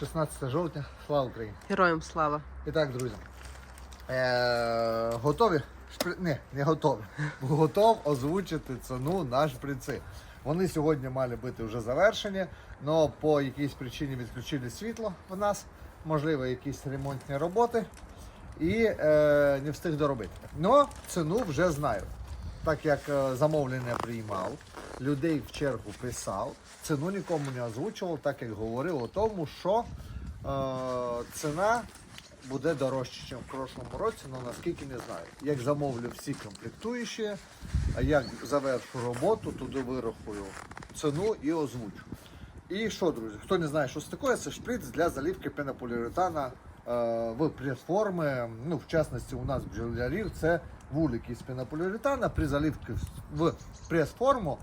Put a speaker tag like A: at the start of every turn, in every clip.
A: Друзі, вітаю! 16 жовтня, слава Україні!
B: Героям слава.
A: І так, друзі. Е, готові? Шпри... Не, не готові. Готов озвучити ціну на шприци. Вони сьогодні мали бути вже завершені, але по якійсь причині відключили світло в нас, можливо, якісь ремонтні роботи. І е, не встиг доробити. Но ціну вже знаю. Так як е, замовлення приймав, людей в чергу писав, ціну нікому не озвучував, так як говорив о тому, що е, ціна буде дорожче, ніж в прошлому році, але наскільки не знаю. Як замовлю всі комплектуючі, як завершу роботу, туди вирахую ціну і озвучу. І що, друзі, хто не знає, що це таке, це шприц для заливки пенополіуретана е, в прес-форми. Ну, в частності, у нас бджолярів це вулики з пенополіуретана. При заливці в прес-форму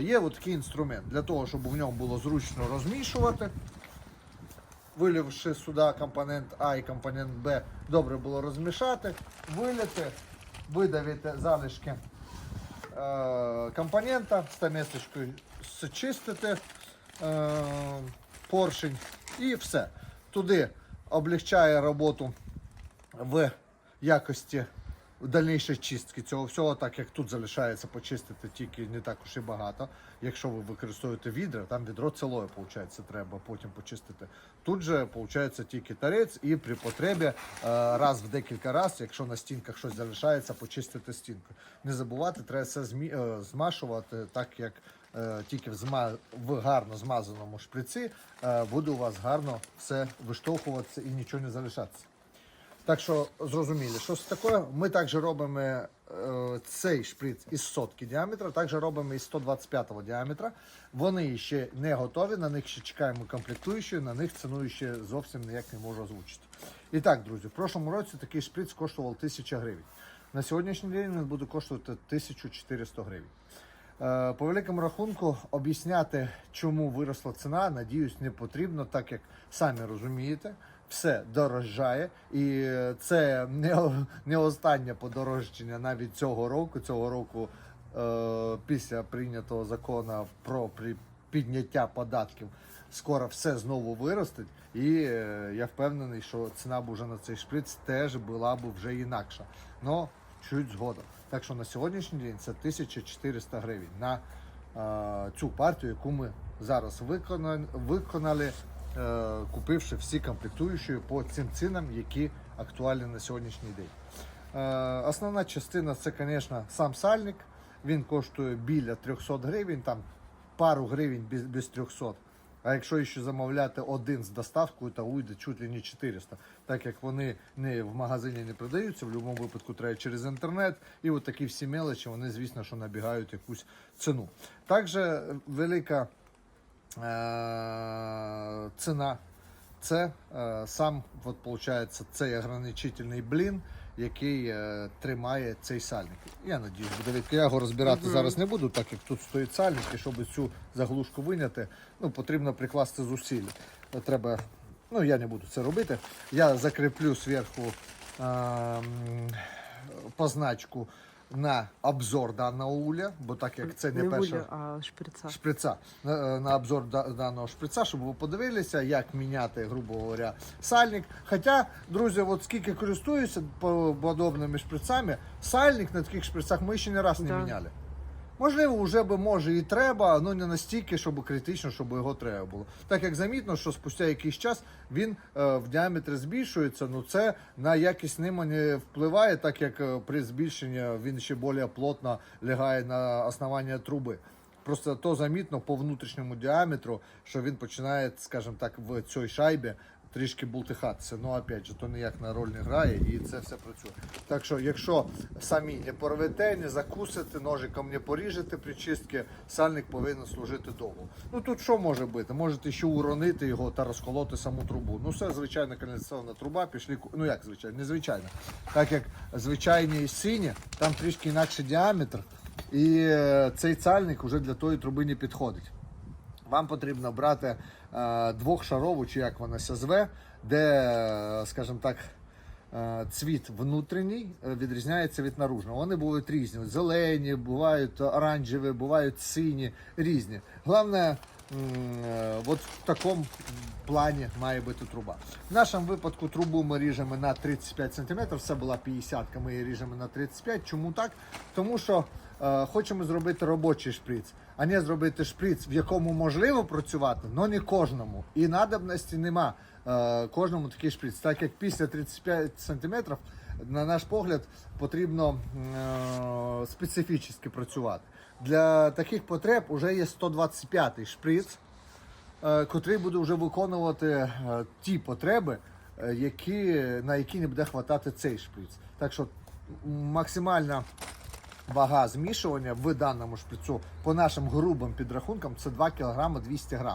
A: є от такий інструмент для того, щоб в ньому було зручно розмішувати. Виливши сюди компонент А і компонент Б, добре було розмішати, вилити, видавити залишки е, компонента, стамесочкою зчистити е, поршень і все. Туди облегчає роботу в якості дальнішої чистки цього всього, так як тут залишається почистити тільки не так уж і багато. Якщо ви використовуєте відра, там відро цілое, виходить, треба потім почистити. Тут же виходить тільки тарець і при потребі е, раз в декілька разів, якщо на стінках щось залишається, почистити стінку. Не забувати, треба все змі... е, змашувати, так як е, тільки в, зма... в гарно змазаному шприці буде у вас гарно все виштовхуватися і нічого не залишатися. Так що зрозуміли, що це таке. Ми також робимо е, цей шприц із сотки діаметра, також робимо із 125 діаметра. Вони ще не готові, на них ще чекаємо комплектуючі, на них ціну ще зовсім ніяк не можу озвучити. І так, друзі, в прошлому році такий шприц коштував 1000 гривень. На сьогоднішній день він буде коштувати 1400 гривень. Е, По великому рахунку об'ясняти, чому виросла ціна, надіюсь, не потрібно, так як самі розумієте, все дорожчає, і це не, не останнє подорожчання навіть цього року. Цього року е, після прийнятого закону про підняття податків скоро все знову виростить. І е, я впевнений, що ціна б уже на цей шприц теж була б вже інакша. Но чуть згодом. Так що на сьогоднішній день це 1400 гривень на е, цю партію, яку ми зараз виконали, е, купивши всі комплектуючі по цим цінам, які актуальні на сьогоднішній день. Е, основна частина це, звісно, сам сальник. Він коштує біля 300 гривень, там пару гривень без, без 300. А якщо ще замовляти один з доставкою, то уйде чуть ли не 400, так як вони не в магазині не продаються, в будь-якому випадку треба через інтернет. І от такі всі мелочі, вони, звісно, що набігають якусь ціну. Також велика е- ціна це е, сам, от, виходить, цей ограничительний блін, який е, тримає цей сальник. Я надіюсь, буде від- Я його розбирати зараз не буду, так як тут стоїть сальник, і щоб цю заглушку виняти, ну, потрібно прикласти зусиль. Е, Треба, ну я не буду це робити. Я закріплю зверху е, позначку на обзор даного уля, бо так як це не,
B: Не
A: перша
B: уля, а шприца.
A: шприца на, на обзор да- даного шприца, щоб ви подивилися, як міняти, грубо говоря, сальник. Хоча, друзі, от скільки користуюся по- подобними шприцами, сальник на таких шприцах ми ще не раз не
B: Да.
A: міняли. Можливо, вже би може і треба, але не настільки, щоб критично, щоб його треба було. Так як замітно, що спустя якийсь час він е, в діаметрі збільшується, ну це на якість нема не впливає, так як е, при збільшенні він ще більш плотно лягає на основання труби. Просто то замітно по внутрішньому діаметру, що він починає, скажімо так, в цій шайбі трішки бултихатися. Ну, опять же, то ніяк на роль не грає і це все працює. Так що, якщо самі не порвете, не закусите, ножиком не поріжете при чистці, сальник повинен служити довго. Ну тут що може бути? Можете ще уронити його та розколоти саму трубу. Ну, це звичайна каналізаційна труба, пішли. Ну як звичайно, незвичайно. Так як звичайні сині, там трішки інакший діаметр, і е, цей сальник вже для тої труби не підходить. Вам потрібно брати двохшарову, чи як вона зве, де, е, скажімо так, е, цвіт внутрішній е, відрізняється від наружного. Вони бувають різні. Зелені, бувають оранжеві, бувають сині, різні. Головне е, от в такому плані має бути труба. В нашому випадку трубу ми ріжемо на 35 см, це була 50 ми її ріжемо на 35 Чому так? Тому що е, хочемо зробити робочий шприц, а не зробити шприц, в якому можливо працювати, але не кожному. І надобності нема е, кожному такий шприц. Так як після 35 см, на наш погляд, потрібно е, специфічно працювати. Для таких потреб вже є 125-й шприц, е, котрий буде вже виконувати е, ті потреби, е, які, на які не буде хватати цей шприц. Так що максимальна вага змішування в даному шприцу по нашим грубим підрахункам це 2 кг 200 г.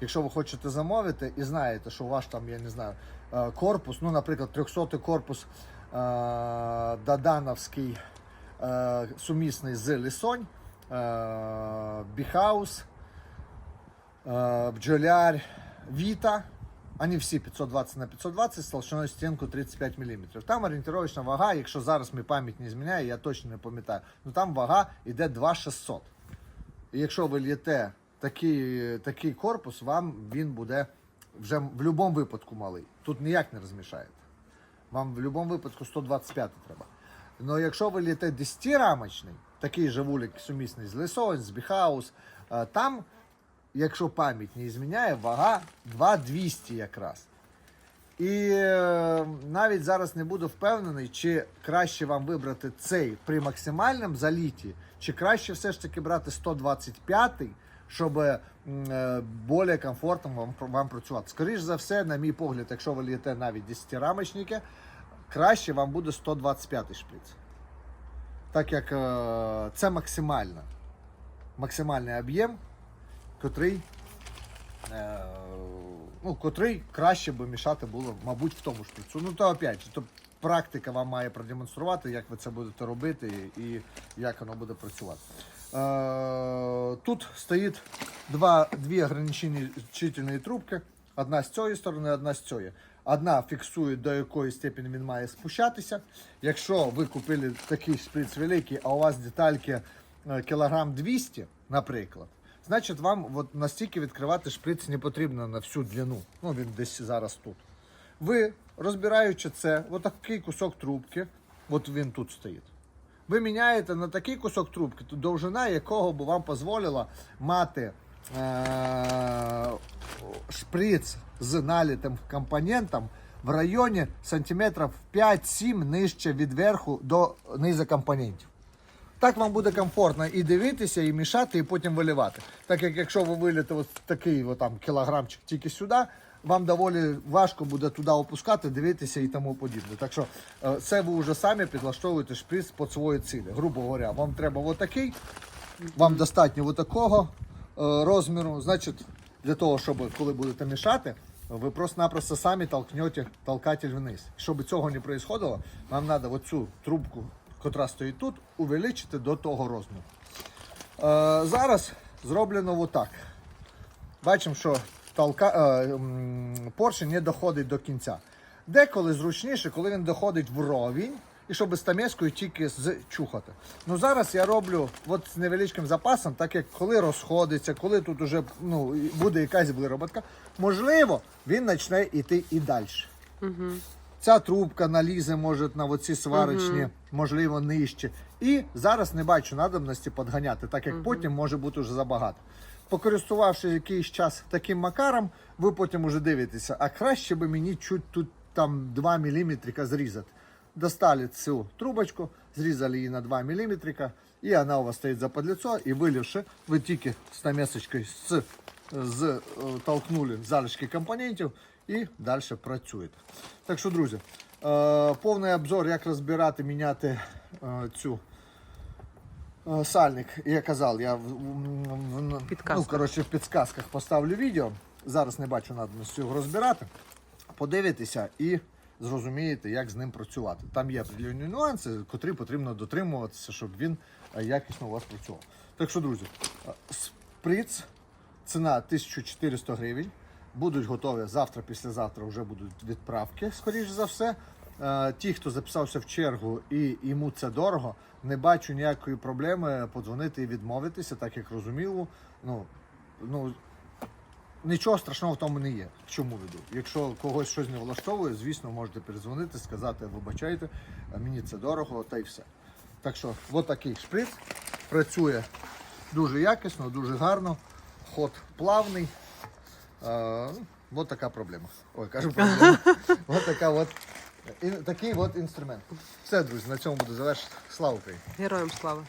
A: Якщо ви хочете замовити і знаєте, що ваш там, я не знаю, е, корпус, ну, наприклад, 300-й корпус е, Дадановський е, сумісний з Лісонь, е, Біхаус, е, бджоляр, Віта. Вони всі 520 на 520 з толщиною стінку 35 мм. Там орієнтировочна вага, якщо зараз мій пам'ять не зміняє, я точно не пам'ятаю. Ну там вага йде 2600. І якщо ви л'єте такий, такий корпус, вам він буде вже в будь-якому випадку малий. Тут ніяк не розмішаєте. Вам в будь-якому випадку 125 треба. Ну якщо ви л'єте 10-рамочний, такий же вулик сумісний з Лисовець, з Біхаус, е, там, якщо пам'ять не зміняє, вага 2200 якраз. І е, навіть зараз не буду впевнений, чи краще вам вибрати цей при максимальному заліті, чи краще все ж таки брати 125-й, щоб е, більш комфортно вам, вам працювати. Скоріше за все, на мій погляд, якщо ви лієте навіть 10-рамочники, краще вам буде 125-й шприц. Так як е, це максимально, максимальний об'єм, котрий е, ну, котрий краще би мішати було, мабуть, в тому шприцу. Ну, то опять же, то практика вам має продемонструвати, як ви це будете робити і як воно буде працювати. Е, тут стоїть два, дві ограничительні трубки. Одна з цієї сторони, одна з цієї. Одна фіксує, до якої степені він має спущатися. Якщо ви купили такий шприц великий, а у вас детальки е, кілограм 200, наприклад, значить вам от настільки відкривати шприц не потрібно на всю длину. Ну, він десь зараз тут. Ви, розбираючи це, отакий кусок трубки, от він тут стоїть. Ви міняєте на такий кусок трубки, довжина якого б вам дозволила мати шприц з налітим компонентом в районі сантиметрів 5-7 нижче від верху до низу компонентів. Так вам буде комфортно і дивитися, і мішати, і потім виливати. Так як якщо ви виліте такий там, кілограмчик тільки сюди, вам доволі важко буде туди опускати, дивитися і тому подібне. Так що е, це ви вже самі підлаштовуєте шприц під свої цілі. Грубо говоря, вам треба отакий, вам достатньо отакого е, розміру. Значить, для того, щоб коли будете мішати, ви просто-напросто самі толкнете толкатель вниз. Щоб цього не происходило, вам треба оцю трубку, яка стоїть тут, увеличити до того розміру. Е, зараз зроблено отак. Бачимо, що толка, е, поршень не доходить до кінця. Деколи зручніше, коли він доходить в ровень, і щоб стамескою тільки зчухати. Ну зараз я роблю от з невеличким запасом, так як коли розходиться, коли тут уже ну, буде якась вироботка, можливо, він почне йти і далі. Ця трубка налізе, може, на оці сварочні, можливо, нижче. І зараз не бачу надобності підганяти, так як потім може бути вже забагато. Покористувавши якийсь час таким макаром, ви потім уже дивитеся, а краще би мені чуть тут там 2 мм зрізати. Достали цю трубочку, зрізали її на 2 мм, і вона у вас стоїть за подліцо, і виливши, ви тільки з намісочкою з, з, е, толкнули залишки компонентів і далі працюєте. Так що, друзі, е, повний обзор, як розбирати, міняти е, цю сальник. Я казав, я в, в, в, ну, коротше, в підсказках поставлю відео. Зараз не бачу надобності його розбирати. Подивитеся і зрозумієте, як з ним працювати. Там є определені нюанси, котрі потрібно дотримуватися, щоб він е, якісно у вас працював. Так що, друзі, е, сприц, ціна 1400 гривень. Будуть готові завтра, післязавтра вже будуть відправки, скоріш за все. Е, Ті, хто записався в чергу і йому це дорого, не бачу ніякої проблеми подзвонити і відмовитися, так як розуміло. Ну, ну, нічого страшного в тому не є. Чому веду? Якщо когось щось не влаштовує, звісно, можете передзвонити, сказати, вибачайте, мені це дорого, та й все. Так що, от такий шприц працює дуже якісно, дуже гарно, ход плавний. Е, от така проблема. Ой, кажу проблема. От така от, ін- такий от інструмент. Все, друзі, на цьому буду завершити. Слава Україні!
B: Героям слава.